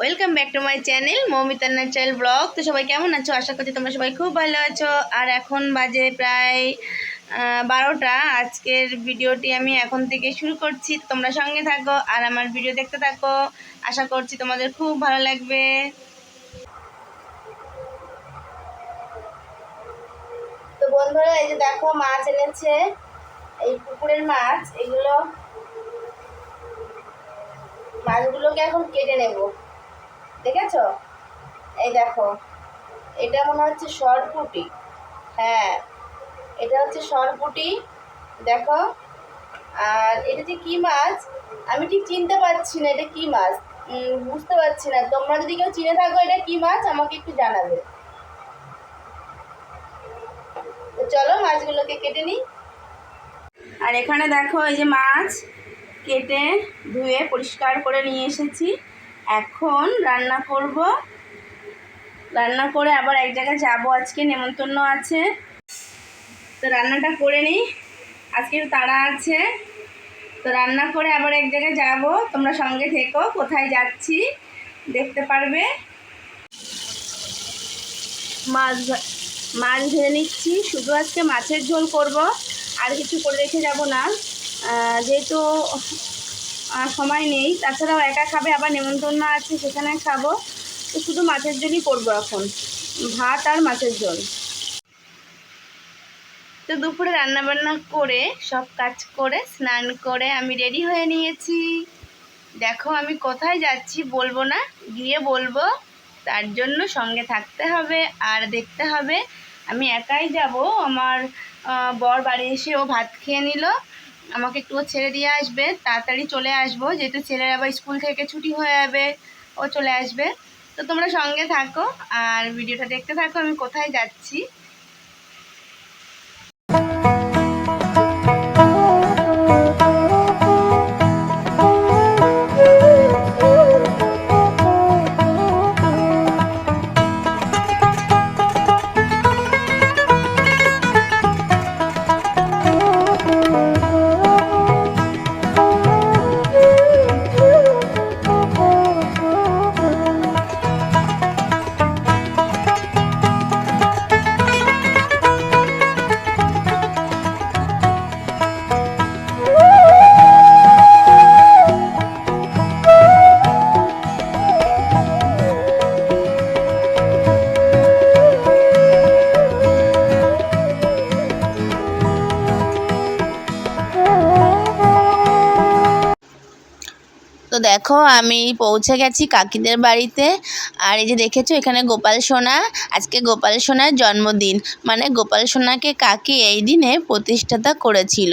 Welcome back to my channel Moumita natural blog তো সবাই কেমন আছো? আশা করছি তোমরা সবাই খুব ভালো আছো। আর এখন বাজে প্রায় বারোটা। আজকের ভিডিওটি আমি এখন থেকে শুরু করছি। তোমরা সঙ্গে থাকো আর আমার ভিডিও দেখতে থাকো। আশা করছি তোমাদের খুব ভালো লাগবে। তো বন্ধুরা, এই যে দেখো, মাছ এনেছে। এই পুকুরের মাছ, এগুলো মাছগুলোকে এখন কেটে নেব। দেখেছ? এই দেখো, এটা মনে হচ্ছে সরপুটি। হ্যাঁ এটা হচ্ছে সরপুটি, দেখো। আর এটা যে কি মাছ? আমি ঠিক চিনতে পারছি না এটা কি মাছ। বুঝতে পারছি না। তোমরা যদি কেউ চিনে থাকো এটা কি মাছ, আমাকে একটু জানাবে। চলো মাছগুলোকে কেটে নিই। আর এখানে দেখো এই যে মাছ কেটে ধুয়ে পরিষ্কার করে নিয়ে এসেছি। এখন রান্না করব। রান্না করে আবার এক জায়গায় যাব আজকে, নেমন্তন্ন আছে। তো রান্নাটা করে নিই। আজকে তাড়া আছে। তো রান্না করে আবার এক জায়গায় যাব। তোমরা সঙ্গে থেকো, কোথায় যাচ্ছি দেখতে পারবে। মাছ মাছ ধরে নিচ্ছি। শুধু আজকে মাছের ঝোল করব, আর কিছু করে রেখে যাব না। যেহেতু সময় নেই। তাছাড়াও একা খাবে, আবার নেমন্তন্ন আছে, সেখানে খাব। তো শুধু মাছের ঝোলই করব এখন। ভাত আর মাছের ঝোল। তো দুপুরে রান্না বান্না করে, সব কাজ করে, স্নান করে আমি রেডি হয়ে নিয়েছি। দেখো আমি কোথায় যাচ্ছি, বলব না, গিয়ে বলব। তার জন্য সঙ্গে থাকতে হবে আর দেখতে হবে। আমি একাই যাব। আমার বর বাড়ি এসে ও ভাত খেয়ে নিল। আমাকে একটু ছেড়ে দিয়ে আসবে। তাড়াতাড়ি চলে আসব, যেহেতু ছেলের আবার স্কুল থেকে ছুটি হয়ে যাবে, ও চলে আসবে। তো তোমরা সঙ্গে থাকো, আর ভিডিওটা দেখতে থাকো, আমি কোথায় যাচ্ছি। দেখো, আমি পৌঁছে গেছি কাকিদের বাড়িতে। আর এই যে দেখেছ, এখানে গোপাল সোনা। আজকে গোপাল সোনার জন্মদিন। মানে গোপাল সোনাকে কাকি এই দিনে প্রতিষ্ঠাতা করেছিল।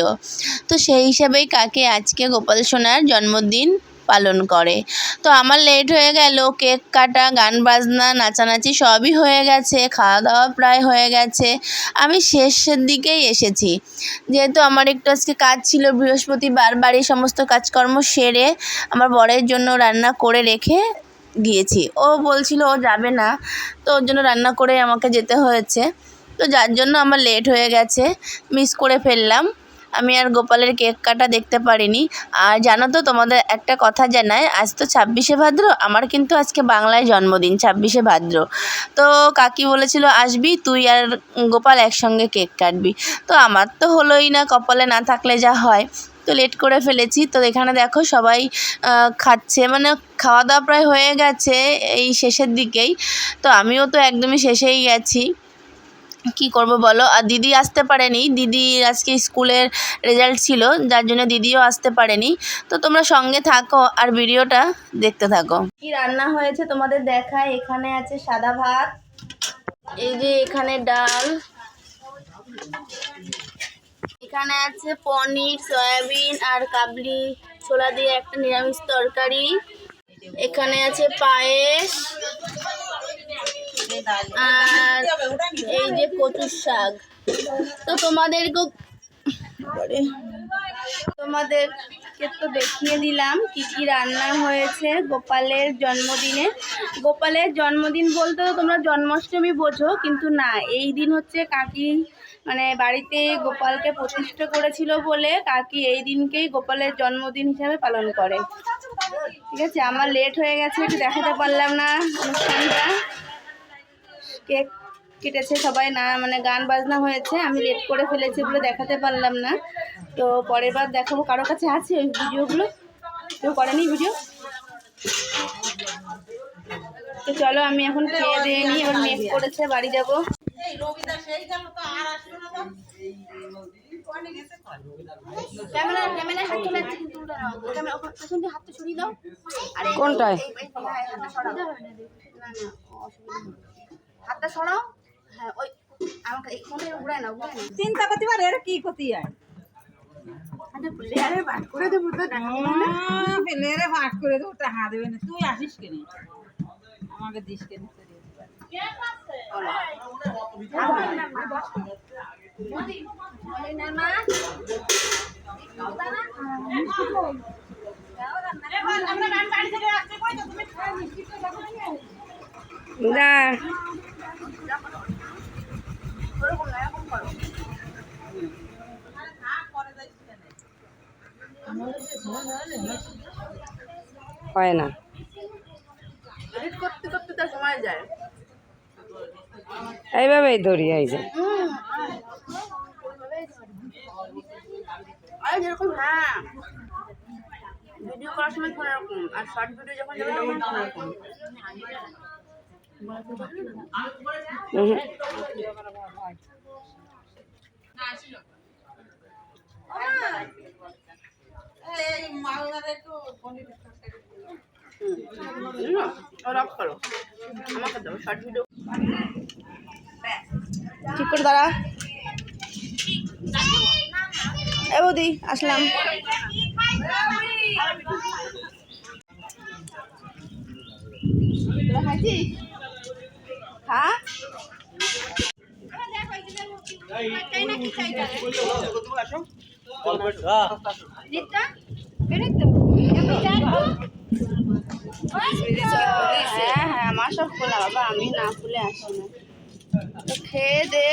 তো সেই হিসাবেই কাকে আজকে গোপাল সোনার জন্মদিন পালন করে। তো আমার লেট হয়ে গেল, কেক কাটা, গান বাজনা, নাচানাচি সবই হয়ে গেছে খাওয়া দাওয়া প্রায় হয়ে গেছে। আমি শেষের দিকেই এসেছি। যেহেতু আমার একটু আজকে কাজ ছিল, বৃহস্পতিবার বাড়ির সমস্ত কাজকর্ম সেরে আমার বরের জন্য রান্না করে রেখে গিয়েছি। ও বলছিল ও যাবে না, তো ওর জন্য রান্না করে আমাকে যেতে হয়েছে। তো যার জন্য আমার লেট হয়ে গেছে মিস করে ফেললাম। আমি আর গোপালের কেক কাটা দেখতে পারিনি। আর জানো তো, তোমাদের একটা কথা জানায় আজ তো ছাব্বিশে ভাদ্র, আমার কিন্তু আজকে বাংলায় জন্মদিন, ছাব্বিশে ভাদ্র। তো কাকি বলেছিল, আসবি, তুই আর গোপাল একসঙ্গে কেক কাটবি। তো আমার তো হলোই না, কপালে না থাকলে যা হয়। তো লেট করে ফেলেছি। তো এখানে দেখো, সবাই খাচ্ছে। মানে খাওয়া দাওয়া প্রায় হয়ে গেছে এই শেষের দিকেই। তো আমিও তো একদমই শেষেই গেছি। কি করব বলো? আর দিদি আসতে পারেনি। দিদি আজকে স্কুলের রেজাল্ট ছিল, যার জন্য দিদিও আসতে পারেনি। তো তোমরা সঙ্গে থাকো আর ভিডিওটা দেখতে থাকো। কি রান্না হয়েছে তোমাদের দেখায়? এখানে আছে সাদা ভাত, এই যে এখানে ডাল, এখানে আছে পনির, সয়াবিন আর কাবলি ছোলা দিয়ে একটা নিরামিষ তরকারি। এখানে আছে পায়েস আর এই যে কচুর শাক। তো তোমাদেরকেও তোমাদেরকে তো দেখিয়ে দিলাম কি কি রান্না হয়েছে গোপালের জন্মদিনে। গোপালের জন্মদিন বলতে তোমরা জন্মাষ্টমী বোঝো, কিন্তু না, এই দিন হচ্ছে কাকি মানে বাড়িতে গোপালকে প্রতিষ্ঠা করেছিল বলে কাকি এই দিনকেই গোপালের জন্মদিন হিসাবে পালন করে। ঠিক আছে, আমার লেট হয়ে গেছে, একটু দেখাতে পারলাম না অনুষ্ঠানটা। কেক কেটেছে সবাই, না মানে গান বাজনা হয়েছে, আমি লেট করে ফেলেছি বলে দেখাতে পারলাম না। তো পরের বার দেখাবো কারও কাছে আছে ওই ভিডিওগুলো? কেউ করেনি ভিডিও তো চলো, আমি এখন খেয়ে দিয়ে নিই, এবার মেক করেছে, বাড়ি যাব। আরে কোনটায়? হাতটা। না, সরাও। হ্যাঁ ওই আমাকে উড়ায় না উড়ায় না চিন্তা করতে পারে এর কি ক্ষতি হয়? আরে লেয়ারে করে দেবো তো ভাগ করে দেবো টাকা দেবে না। তুই আসিস কেন? আমাকে দিস কেন? হয় না। করতে করতে তার সময় যায়। এইভাবেই ধরি এই যে। হ্যাঁ। ভিডিও করার সময় ফোন এরকম আর শর্ট ভিডিও যখন যাবে তখন ফোন এরকম উহুম। রক করো আমাকে দাও শর্ট ভিডিও ঠিক করে দাঁড়া এ বৌদি আসলাম তোরা খাইছিস হ্যাঁ হ্যাঁ হ্যাঁ আমার সব খোলা বাবা আমি না খুলে আসি না। তো খেয়ে দে।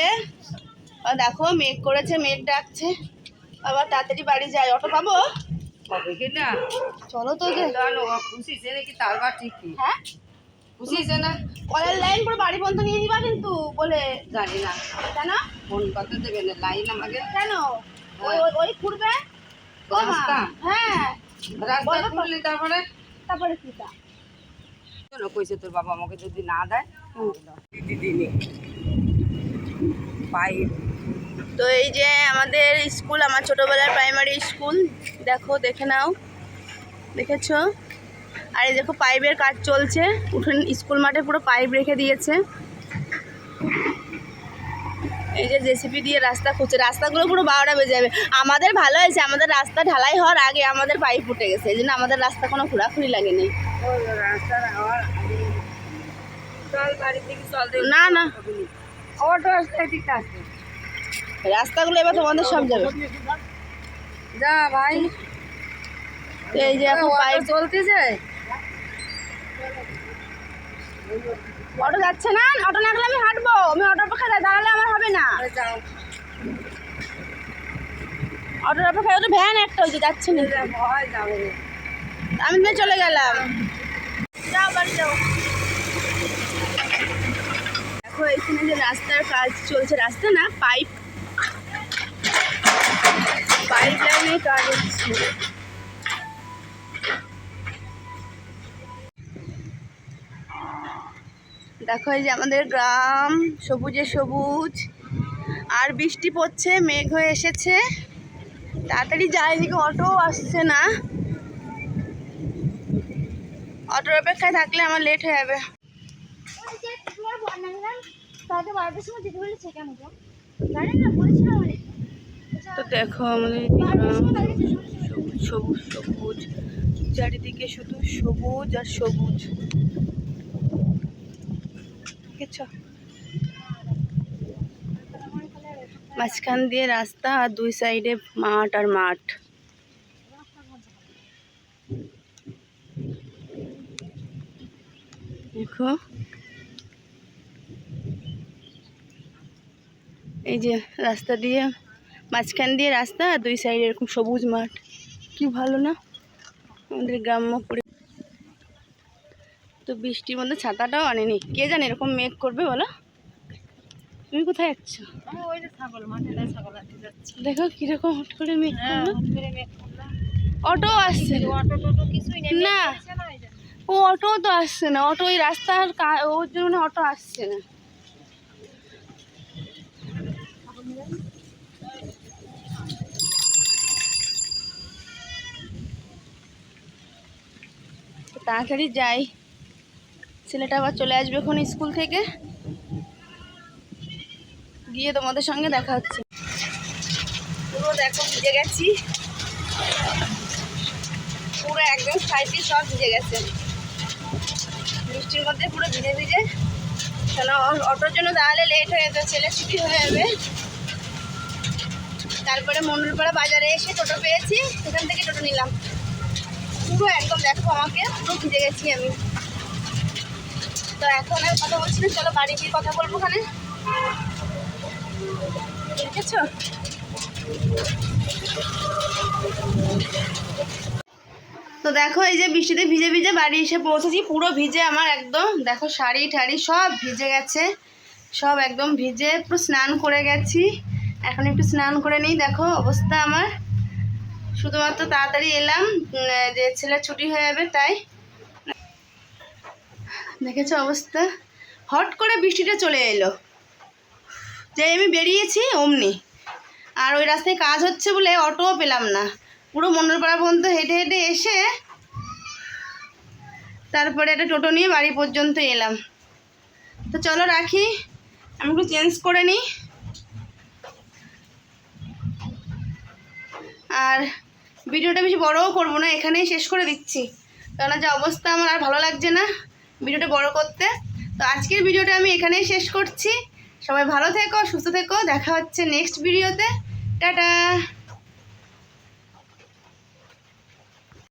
দেখো মেঘ করেছে মেঘ ডাকছে। বাবা তাড়াতাড়ি বাড়ি যাই। অটো পাবো? চলো তো হ্যাঁ? সে না? কলের লাইন পুরো বাড়ি পর্যন্ত নিয়ে দিবা কিন্তু বলে। জানি না। কেন? ফোন করতে দেবে না লাইন আমাকে। কেন? ওই ওই- ওই রাস্তা? হ্যাঁ। রাস্তা খুললি তারপরে? তারপরে কেন কইছে তোর বাবা আমাকে যদি না দেয়? দিদি পাইপ তো এই যে আমাদের স্কুল আমার ছোটোবেলার প্রাইমারি স্কুল দেখো দেখে নাও। দেখেছ? আর এই দেখো পাইপের কাজ চলছে। উঠোন স্কুল মাঠে পুরো পাইপ রেখে দিয়েছে। এই যে জেসিপি দিয়ে রাস্তা খুঁজছে রাস্তাগুলো পুরো বারোটা বেজে যাবে। আমাদের ভালো হয়েছে আমাদের রাস্তা ঢালাই হওয়ার আগে আমাদের পাইপ ফুটে গেছে এই জন্য আমাদের রাস্তা কোনো ঘোরাঘুরি লাগেনি। না না। রাস্তাগুলো এবার তোমাদের সব যাবে। যা ভাই। এই যে এখন পাইপ চলতেছে। অটো যাচ্ছে না অটো না গেলে আমি হাঁটবো আমি অটোর অপেক্ষায় দাঁড়ালে আমার হবে না। অটোর অপেক্ষায় তো ভ্যান একটা ওই যে যাচ্ছে না। আমি তো চলে গেলাম। যাও বাড়ি যাও। দেখো এখানে যে রাস্তার কাজ চলছে রাস্তা না পাইপ পাইপ লাইনে কাজ হচ্ছে। দেখো এই যে আমাদের গ্রাম, সবুজে সবুজ। আর বৃষ্টি পড়ছে, মেঘ হয়ে এসেছে। তাড়াতাড়ি যায় এদিকে অটো আসছে না। অটোর অপেক্ষায় থাকলে আমার লেট হয়ে যাবে। কেন তো দেখো আমাদের সবুজ সবুজ সবুজ। চারিদিকে শুধু সবুজ আর সবুজ। দেখেছ? মাঝখান দিয়ে রাস্তা আর দুই সাইডে মাঠ আর মাঠ। দেখো। এই যে রাস্তা দিয়ে, মাঝখান দিয়ে রাস্তা আর দুই সাইডে এরকম সবুজ মাঠ। কি ভালো না? আমাদের গ্রাম্য পরি তো বৃষ্টির মধ্যে ছাতাটাও আনেনি। কে জানে এরকম মেঘ করবে বলো? তুমি কোথায় যাচ্ছ? দেখো কীরকম হট করে মেঘ হ্যাঁ করল। অটো আসছে না। ও অটো তো আসছে না। অটো ওই রাস্তার ওর জন্য অটো আসছে না। তাড়াতাড়ি যাই। ছেলেটা আবার চলে আসবে এখন স্কুল থেকে। গিয়ে তোমাদের সঙ্গে দেখা হচ্ছে। পুরো দেখো ভিজে গেছি। পুরো একদম সাইডে সব ভিজে গেছে। বৃষ্টির মধ্যে পুরো ভিজে ভিজে। কেন অটোর জন্য দাঁড়ালে লেট হয়ে যেত ছেলে ছুটি হয়ে যাবে। তারপরে মন্ডলপাড়া বাজারে এসে টোটো পেয়েছি, সেখান থেকে টোটো নিলাম। পুরো একদম দেখো আমাকে, পুরো ভিজে গেছি আমি। তো এখন আর কথা বলছি না, চলো বাড়ি গিয়ে কথা বলব ওখানে। দেখেছ? তো দেখো, এই যে বৃষ্টিতে ভিজে ভিজে বাড়ি এসে পৌঁছেছি, পুরো ভিজে আমার একদম, দেখো শাড়ি ঠাড়ি সব ভিজে গেছে। সব একদম ভিজে, পুরো স্নান করে গেছি। এখন একটু স্নান করে নিই, দেখো অবস্থা আমার। শুধুমাত্র তাড়াতাড়ি এলাম যে ছেলের ছুটি হয়ে যাবে, তাই দেখেছ অবস্থা? হট করে বৃষ্টিটা চলে এলো। যে আমি বেরিয়েছি, অমনি। আর ওই রাস্তায় কাজ হচ্ছে বলে অটোও পেলাম না। পুরো মন্ডলপাড়া পর্যন্ত হেঁটে হেঁটে এসে তারপরে একটা টোটো নিয়ে বাড়ি পর্যন্ত এলাম। তো চলো রাখি, আমি একটু চেঞ্জ করে নিই। আর ভিডিওটা বেশি বড়ও করব না, এখানেই শেষ করে দিচ্ছি। কেননা যে অবস্থা আমার আর ভালো লাগছে না। ভিডিওটা বড় করতে। তো আজকের ভিডিওটা আমি এখানেই শেষ করছি। সবাই ভালো থেকো, সুস্থ থেকো। দেখা হচ্ছে নেক্সট ভিডিওতে টাটা!